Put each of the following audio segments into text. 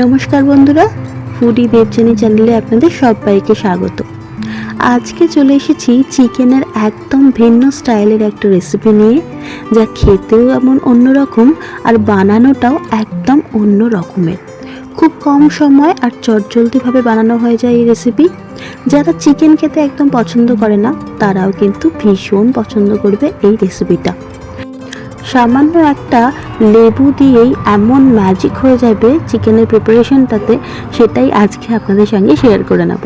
নমস্কার বন্ধুরা ফুডি দেবজানি চ্যানেলে আপনাদের সবাইকে স্বাগত। আজকে চলে এসেছি চিকেনের একদম ভিন্ন স্টাইলের একটা রেসিপি নিয়ে, যা খেতেও এমন অন্যরকম আর বানানোটাও একদম অন্য রকমের খুব কম সময় আর চটজলদিভাবে বানানো হয়ে যায় এই রেসিপি যারা চিকেন খেতে একদম পছন্দ করে না, তারাও কিন্তু ভীষণ পছন্দ করবে এই রেসিপিটা সামান্য একটা লেবু দিয়েই এমন ম্যাজিক হয়ে যাবে চিকেনের প্রিপারেশনটাতে সেটাই আজকে আপনাদের সঙ্গে শেয়ার করে নেব।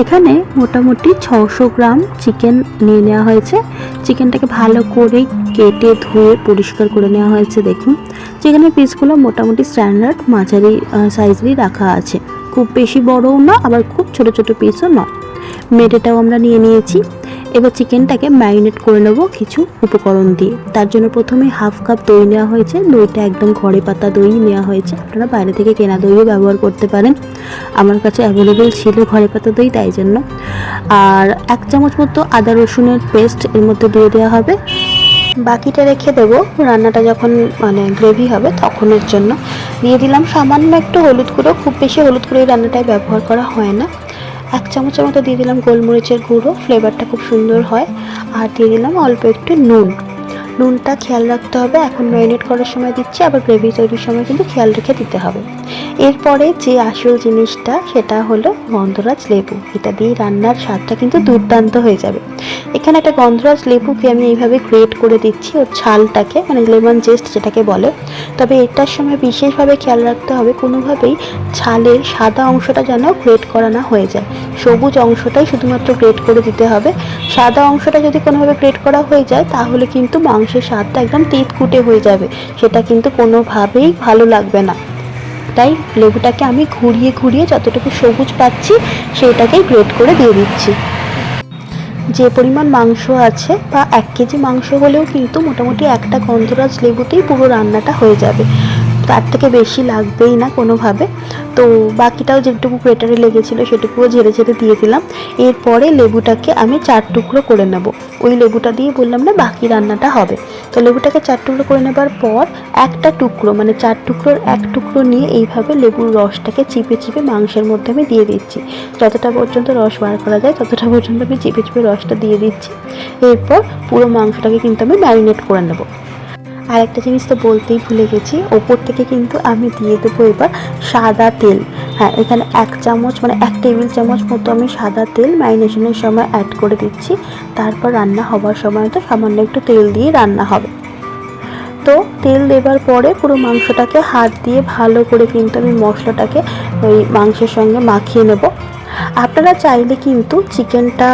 এখানে মোটামুটি ছশো গ্রাম চিকেন নিয়ে নেওয়া হয়েছে। চিকেনটাকে ভালো করে কেটে ধুয়ে পরিষ্কার করে নেওয়া হয়েছে, দেখুন। চিকেনের পিসগুলো মোটামুটি স্ট্যান্ডার্ড মাঝারি সাইজেরই রাখা আছে। খুব বেশি বড়ও না, আবার খুব ছোট ছোট পিসও নয়। মেটেটাও আমরা নিয়ে নিয়েছি। এবার চিকেনটাকে ম্যারিনেট করে নেব কিছু উপকরণ দিয়ে। তার জন্য প্রথমে হাফ কাপ দই নেওয়া হয়েছে। দইটা একদম ঘরে পাতা দই নেওয়া হয়েছে। আপনারা বাইরে থেকে কেনা দইও ব্যবহার করতে পারেন। আমার কাছে অ্যাভেলেবেল ছিল ঘরে পাতা দই, তাই জন্য। আর এক চামচ মতো আদা রসুনের পেস্ট এর মধ্যে দিয়ে দেওয়া হবে। বাকিটা রেখে দেব। রান্নাটা যখন মানে গ্রেভি হবে তখনের জন্য। দিয়ে দিলাম সামান্য একটু হলুদ গুঁড়ো। খুব বেশি হলুদ গুঁড়ো এই রান্নাটায় ব্যবহার করা হয় না। এক চামচের মতো দিয়ে দিলাম গোলমরিচের গুঁড়ো ফ্লেভারটা খুব সুন্দর হয়। আর দিয়ে দিলাম অল্প একটু নুন। নুনটা খেয়াল রাখতে হবে, এখন ম্যারিনেট করার সময় দিচ্ছি, আবার গ্রেভি তৈরির সময় কিন্তু খেয়াল রেখে দিতে হবে। এরপরে যে আসল জিনিসটা, সেটা হলো গন্ধরাজ লেবু। এটা দিয়ে রান্নার স্বাদটা কিন্তু দুর্দান্ত হয়ে যাবে। এখানে একটা গন্ধরাজ লেবুকে আমি এইভাবে গ্রেট করে দিচ্ছি, ওর ছালটাকে মানে লেমন জেস্ট যেটাকে বলে। তবে এটার সময় বিশেষভাবে খেয়াল রাখতে হবে, কোনোভাবেই ছালের সাদা অংশটা যেন গ্রেট করা না হয়ে যায়। সবুজ অংশটাই শুধুমাত্র গ্রেট করে দিতে হবে। সাদা অংশটা যদি কোনোভাবে গ্রেট করা হয়ে যায়, তাহলে কিন্তু মাংসের স্বাদটা একদম তিতকুটে হয়ে যাবে। সেটা কিন্তু কোনোভাবেই ভালো লাগবে না। তাই লেবুটাকে আমি ঘুরিয়ে ঘুরিয়ে যতটুকু সবুজ পাচ্ছি, সেটাকেই গ্রেট করে দিয়ে দিচ্ছি। যে পরিমাণ মাংস আছে বা এক কেজি মাংস হলেও কিন্তু মোটামুটি একটা গন্ধরাজ লেবুতেই পুরো রান্নাটা হয়ে যাবে। তার থেকে বেশি লাগবেই না কোনোভাবে। তো বাকিটাও যেটুকু গ্রেটারে লেগেছিলো সেটুকুও ঝেড়ে ঝেড়ে দিয়ে দিলাম এরপরে লেবুটাকে আমি চার টুকরো করে নেব। ওই লেবুটা দিয়ে বললাম না, বাকি রান্নাটা হবে। তো লেবুটাকে চার টুকরো করে নেবার পর একটা টুকরো মানে চার টুকরোর এক টুকরো নিয়ে এইভাবে লেবুর রসটাকে চিপে চিপে মাংসের মধ্যে আমি দিয়ে দিচ্ছি। যতটা পর্যন্ত রস বার করা যায়, ততটা পর্যন্ত আমি চিপে চিপে রসটা দিয়ে দিচ্ছি। এরপর পুরো মাংসটাকে কিন্তু আমি ম্যারিনেট করে নেব। আর একটা জিনিস তো বলতেই ভুলে গেছি, ওপর থেকে কিন্তু আমি দিয়ে দেবো এবার সাদা তেল। হ্যাঁ এখানে এক চামচ মানে এক টেবিল চামচ মতো আমি সাদা তেল ম্যারিনেশনের সময় অ্যাড করে দিচ্ছি। তারপর রান্না হবার সময় তো সামান্য একটু তেল দিয়ে রান্না হবে। তো তেল দেবার পরে পুরো মাংসটাকে হাত দিয়ে ভালো করে কিন্তু আমি মশলাটাকে ওই মাংসের সঙ্গে মাখিয়ে নেব। আপনারা চাইলে কিন্তু চিকেনটা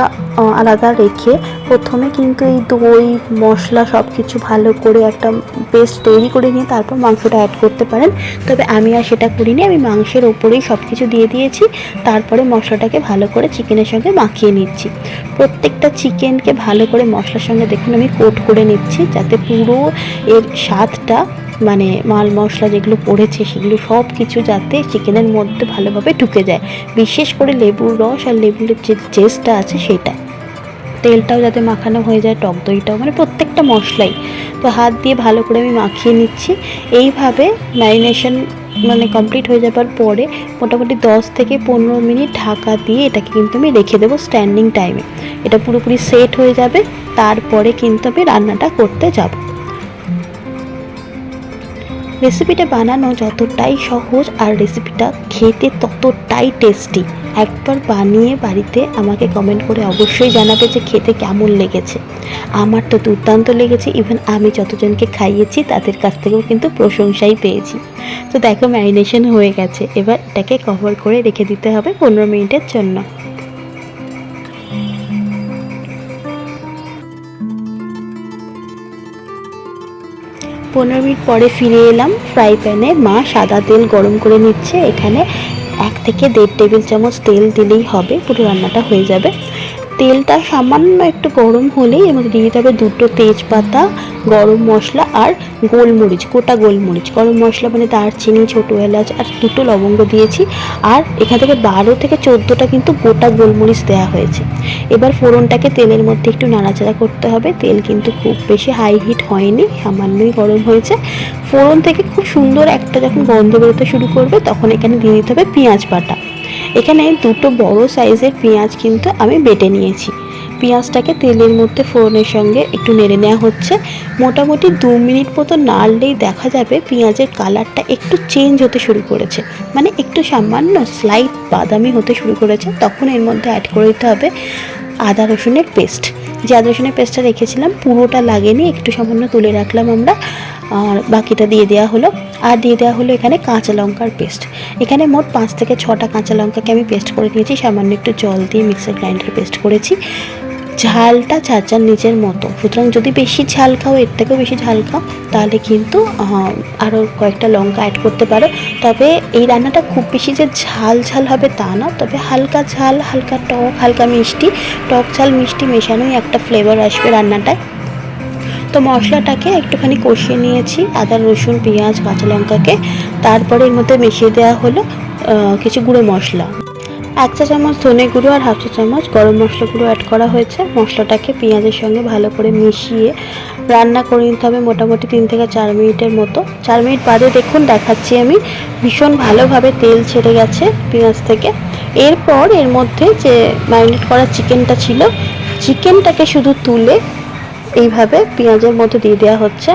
আলাদা রেখে প্রথমে কিন্তু এই দই, মশলা সব কিছু ভালো করে একটা পেস্ট তৈরি করে নিয়ে তারপর মাংসটা অ্যাড করতে পারেন। তবে আমি আর সেটা করিনি, আমি মাংসের ওপরেই সব কিছু দিয়ে দিয়েছি। তারপরে মশলাটাকে ভালো করে চিকেনের সঙ্গে মাখিয়ে নিচ্ছি। প্রত্যেকটা চিকেনকে ভালো করে মশলার সঙ্গে দেখুন আমি কোট করে নিচ্ছি, যাতে পুরো এর স্বাদটা মানে মাল মশলা যেগুলো পড়েছে সেগুলো সব কিছু যাতে চিকেনের মধ্যে ভালোভাবে ঢুকে যায়। বিশেষ করে লেবুর রস আর লেবুর যে জেসটা আছে সেটা। তেলটাও যাতে মাখানো হয়ে যায়, টক দইটাও মানে প্রত্যেকটা মশলাই। তো হাত দিয়ে ভালো করে আমি মাখিয়ে নিচ্ছি। এইভাবে ম্যারিনেশন মানে কমপ্লিট হয়ে যাবার পরে মোটামুটি দশ থেকে পনেরো মিনিট ঢাকা দিয়ে এটাকে কিন্তু আমি রেখে দেবো স্ট্যান্ডিং টাইমে এটা পুরোপুরি সেট হয়ে যাবে, তারপরে কিন্তু আমি রান্নাটা করতে যাব। রেসিপিটা বানানো যতটাই সহজ আর রেসিপিটা খেতে ততটাই টেস্টি। একবার বানিয়ে বাড়িতে আমাকে কমেন্ট করে অবশ্যই জানাবে যে খেতে কেমন লেগেছে। আমার তো দুর্দান্ত লেগেছে ইভেন আমি যতজনকে খাইয়েছি তাদের কাছ থেকেও কিন্তু প্রশংসাই পেয়েছি। তো দেখো ম্যারিনেশন হয়ে গেছে, এবার এটাকে কভার করে রেখে দিতে হবে পনেরো মিনিটের জন্য। পনেরো মিনিট পরে ফিরে এলাম। ফ্রাই প্যানে মা সাদা তেল গরম করে নিচ্ছে। এখানে এক থেকে দেড় টেবিল চামচ তেল দিলেই হবে। পুরো রান্নাটা হয়ে যাবে। তেলটা সামান্য একটু গরম হলেই মধ্যে দিয়ে দিতে হবে দুটো তেজপাতা, গরম মশলা আর গোলমরিচ, গোটা গোলমরিচ। গরম মশলা মানে দারচিনি, ছোটো এলাচ আর দুটো লবঙ্গ দিয়েছি। আর এখান থেকে বারো থেকে চোদ্দোটা কিন্তু গোটা গোলমরিচ দেওয়া হয়েছে। এবার ফোড়নটাকে তেলের মধ্যে একটু নাড়াচাড়া করতে হবে। তেল কিন্তু খুব বেশি হাই হিট হয়নি, সামান্যই গরম হয়েছে। ফোড়ন থেকে খুব সুন্দর একটা যখন গন্ধ বেরোতে শুরু করবে, তখন এখানে দিয়ে দিতে হবে পেঁয়াজ বাটা। এখানে দুটো বড় সাইজের পেঁয়াজ কিন্তু আমি বেটে নিয়েছি। পেঁয়াজটাকে তেলের মধ্যে ফোড়নের সঙ্গে একটু নেড়ে নেওয়া হচ্ছে। মোটামুটি দু মিনিট মতো নাড়লেই দেখা যাবে পেঁয়াজের কালারটা একটু চেঞ্জ হতে শুরু করেছে। মানে একটু সামান্য স্লাইট বাদামি হতে শুরু করেছে। তখন এর মধ্যে অ্যাড করে দিতে হবে আদা রসুনের পেস্ট যে আদা রসুনের পেস্টটা রেখেছিলাম, পুরোটা লাগেনি, একটু সামান্য তুলে রাখলাম আমরা। আর বাকিটা দিয়ে দেওয়া হলো। আর দিয়ে দেওয়া হলো এখানে কাঁচা লঙ্কার পেস্ট। এখানে মোট পাঁচ থেকে ছটা কাঁচা লঙ্কাকে আমি পেস্ট করে নিয়েছি। সামান্য একটু জল দিয়ে মিক্সার গ্রাইন্ডার পেস্ট করেছি। ঝালটা চাচার নিজের মতো। সুতরাং যদি বেশি ঝাল খাও, এর থেকেও বেশি ঝাল খাও, তাহলে কিন্তু আরও কয়েকটা লঙ্কা অ্যাড করতে পারো। তবে এই রান্নাটা খুব বেশি যে ঝাল ঝাল হবে তা না। তবে হালকা ঝাল, হালকা টক, হালকা মিষ্টি, টক ঝাল মিষ্টি মেশানোই একটা ফ্লেভার আসবে রান্নাটায়। তো মশলাটাকে একটুখানি কষিয়ে নিয়েছি, আদা, রসুন, পেঁয়াজ, কাঁচা লঙ্কাকে। তারপরে এর মধ্যে মিশিয়ে দেওয়া হলো কিছু গুঁড়ো মশলা। এক চা চামচ ধনে গুঁড়ো আর হাফ চা চামচ গরম মশলা গুঁড়ো অ্যাড করা হয়েছে। মশলাটাকে পেঁয়াজের সঙ্গে ভালো করে মিশিয়ে রান্না করে নিতে হবে মোটামুটি তিন থেকে চার মিনিটের মতো। চার মিনিট বাদে দেখুন, দেখাচ্ছি আমি। ভীষণ ভালোভাবে তেল ছেড়ে গেছে পেঁয়াজ থেকে। এরপর এর মধ্যে যে ম্যারিনেট করা চিকেনটা ছিল চিকেনটাকে শুধু তুলে এইভাবে পেঁয়াজের মধ্যে দিয়ে দেওয়া হচ্ছে।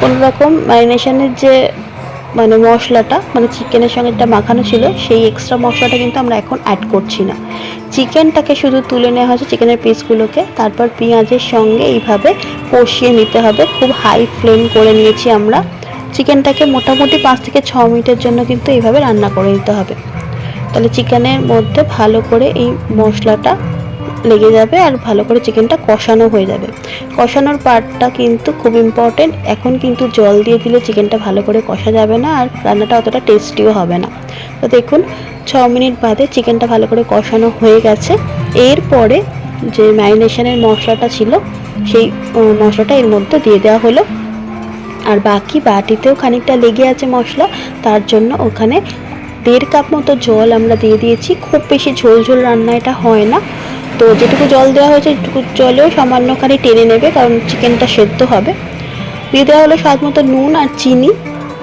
কোনো রকম ম্যারিনেশনের যে মানে মশলাটা মানে চিকেনের সঙ্গে যেটা মাখানো ছিল, সেই এক্সট্রা মশলাটা কিন্তু আমরা এখন অ্যাড করছি না। চিকেনটাকে শুধু তুলে নেওয়া হয়েছে চিকেনের পিসগুলোকে তারপর পেঁয়াজের সঙ্গে এইভাবে কষিয়ে নিতে হবে। খুব হাই ফ্লেম করে নিয়েছি আমরা। চিকেনটাকে মোটামুটি পাঁচ থেকে ছ মিনিটের জন্য কিন্তু এইভাবে রান্না করে নিতে হবে। তাহলে চিকেনের মধ্যে ভালো করে এই মশলাটা লেগে যাবে আর ভালো করে চিকেনটা কষানো হয়ে যাবে। কষানোর পার্টটা কিন্তু খুব ইম্পর্টেন্ট এখন কিন্তু জল দিয়ে দিলে চিকেনটা ভালো করে কষা যাবে না আর রান্নাটা অতটা টেস্টিও হবে না। তো দেখুন, ছ মিনিট বাদে চিকেনটা ভালো করে কষানো হয়ে গেছে। এরপরে যে ম্যারিনেশনের মশলাটা ছিল, সেই মশলাটা এর মধ্যে দিয়ে দেওয়া হলো। আর বাকি বাটিতেও খানিকটা লেগে আছে মশলা, তার জন্য ওখানে দেড় কাপ মতো জল আমরা দিয়ে দিয়েছি। খুব বেশি ঝোল ঝোল রান্না এটা হয় না। তো যেটুকু জল দেওয়া হয়েছে যেটুকু জলেও সামান্যখানি টেনে নেবে, কারণ চিকেনটা সেদ্ধ হবে। দিয়ে দেওয়া হলো স্বাদ মতো নুন আর চিনি।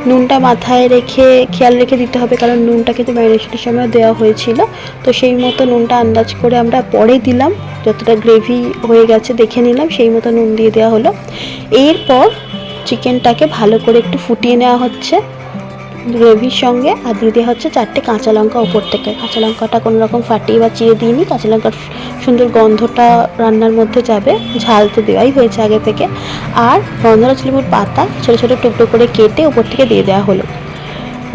নুনটা মাথায় রেখে, খেয়াল রেখে দিতে হবে, কারণ নুনটা কিন্তু ম্যারিনেশনের সময় দেওয়া হয়েছিল। তো সেই মতো নুনটা আন্দাজ করে আমরা পরে দিলাম। যতটা গ্রেভি হয়ে গেছে দেখে নিলাম, সেই মতো নুন দিয়ে দেওয়া হলো। এরপর চিকেনটাকে ভালো করে একটু ফুটিয়ে নেওয়া হচ্ছে। গ্রেভির সঙ্গে, আর দিয়ে দেওয়া হচ্ছে চারটে কাঁচা লঙ্কা ওপর থেকে। কাঁচা লঙ্কাটা কোনো রকম ফাটিয়ে বা চিড়ে দিইনি। কাঁচা লঙ্কার সুন্দর গন্ধটা রান্নার মধ্যে যাবে। ঝাল তো দেওয়াই হয়েছে আগে থেকে। আর গন্ধরাজ লেবুর পাতা ছোটো ছোটো টুকরো করে কেটে ওপর থেকে দিয়ে দেওয়া হলো।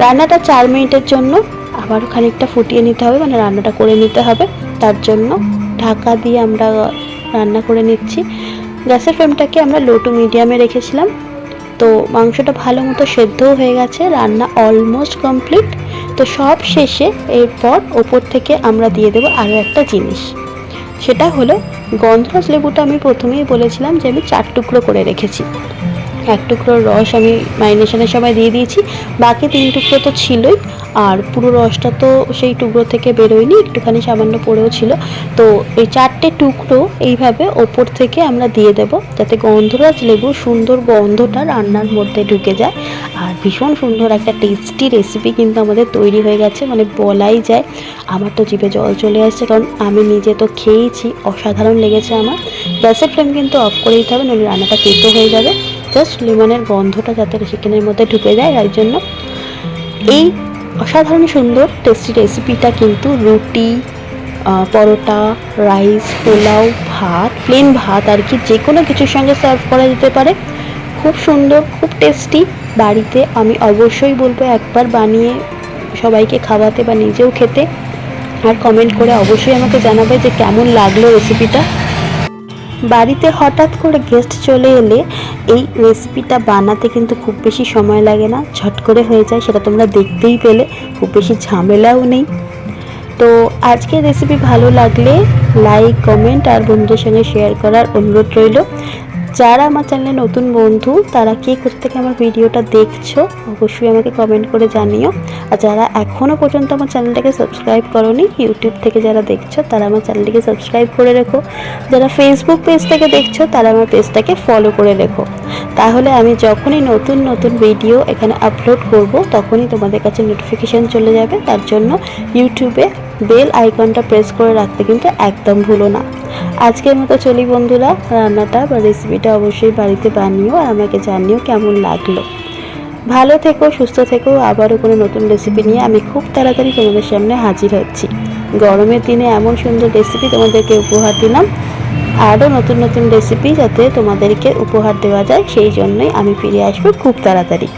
রান্নাটা চার মিনিটের জন্য আবার খানিকটা ফুটিয়ে নিতে হবে মানে রান্নাটা করে নিতে হবে। তার জন্য ঢাকা দিয়ে আমরা রান্না করে নিচ্ছি। গ্যাসের ফ্লেমটাকে আমরা লো টু মিডিয়ামে রেখেছিলাম। তো মাংসটা ভালো মতো সেদ্ধও হয়ে গেছে, রান্না অলমোস্ট কমপ্লিট তো সব শেষে এরপর ওপর থেকে আমরা দিয়ে দেবো আরও একটা জিনিস। সেটা হলো গন্ধরাজ লেবুটা আমি প্রথমেই বলেছিলাম যে আমি চার টুকরো করে রেখেছি। এক টুকরোর রস আমি ম্যারিনেশনের সময় দিয়ে দিয়েছি, বাকি তিন টুকরো তো ছিলই। আর পুরো রসটা তো সেই টুকরো থেকে বেরোয়নি, একটুখানি সামান্য পড়েও ছিল। তো এই চারটে টুকরো এইভাবে ওপর থেকে আমরা দিয়ে দেব, যাতে গন্ধরাজ লেবু সুন্দর গন্ধটা রান্নার মধ্যে ঢুকে যায়। আর ভীষণ সুন্দর একটা টেস্টি রেসিপি কিন্তু আমাদের তৈরি হয়ে গেছে মানে বলাই যায়। আমার তো জিভে জল চলে আসছে, কারণ আমি নিজে তো খেয়েছি, অসাধারণ লেগেছে আমার। গ্যাসের ফ্লেম কিন্তু অফ করে দিতে হবে, নইলে রান্নাটা তেতো হয়ে যাবে। জাস্ট লেমনের গন্ধটা যাতে চিকেনের মধ্যে ঢুকে যায় তার জন্য এই অসাধারণ সুন্দর টেস্টি রেসিপিটা কিন্তু রুটি পরোটা রাইস পোলাও, ভাত প্লেন ভাত আর কি, যে কোনো কিছুর সঙ্গে সার্ভ করা যেতে পারে। খুব সুন্দর, খুব টেস্টি বাড়িতে আমি অবশ্যই বলব একবার বানিয়ে সবাইকে খাওয়াতে বা নিজেও খেতে। আর কমেন্ট করে অবশ্যই আমাকে জানাবে যে কেমন লাগল রেসিপিটা বাড়িতে হঠাৎ করে গেস্ট চলে এলে এই রেসিপিটা বানাতে কিন্তু খুব বেশি সময় লাগে না। ঝট করে হয়ে যায়, সেটা তোমরা দেখতেই পেলে, খুব বেশি ঝামেলাও নেই। তো আজকে রেসিপি ভালো লাগলে লাইক কমেন্ট আর বন্ধুদের সঙ্গে শেয়ার করার অনুরোধ রইল। যারা আমার চ্যানেলে নতুন বন্ধু, তারা কে কোথা থেকে আমার ভিডিওটা দেখছ, অবশ্যই আমাকে কমেন্ট করে জানিও। আর যারা এখনও পর্যন্ত আমার চ্যানেলটাকে সাবস্ক্রাইব করনি ইউটিউব থেকে যারা দেখছ, তারা আমার চ্যানেলটিকে সাবস্ক্রাইব করে রেখো। যারা ফেসবুক পেজ থেকে দেখছ, তারা আমার পেজটাকে ফলো করে রেখো। তাহলে আমি যখনই নতুন নতুন ভিডিও এখানে আপলোড করব, তখনই তোমাদের কাছে নোটিফিকেশান চলে যাবে। তার জন্য ইউটিউবে বেল আইকনটা প্রেস করে রাখতে কিন্তু একদম ভুলো না। আজকের মতো চলি বন্ধুরা, রান্নাটা বা রেসিপিটা অবশ্যই বাড়িতে বানিও আর আমাকে জানিও কেমন লাগল। ভালো থেকো, সুস্থ থেকো, আবারও কোনো নতুন রেসিপি নিয়ে আমি খুব তাড়াতাড়ি তোমাদের সামনে হাজির হচ্ছি। গরমের দিনে এমন সুন্দর রেসিপি তোমাদেরকে উপহার দিলাম। আরও নতুন নতুন রেসিপি যাতে তোমাদেরকে উপহার দেওয়া যায়, সেই জন্যই আমি ফিরে আসব খুব তাড়াতাড়ি।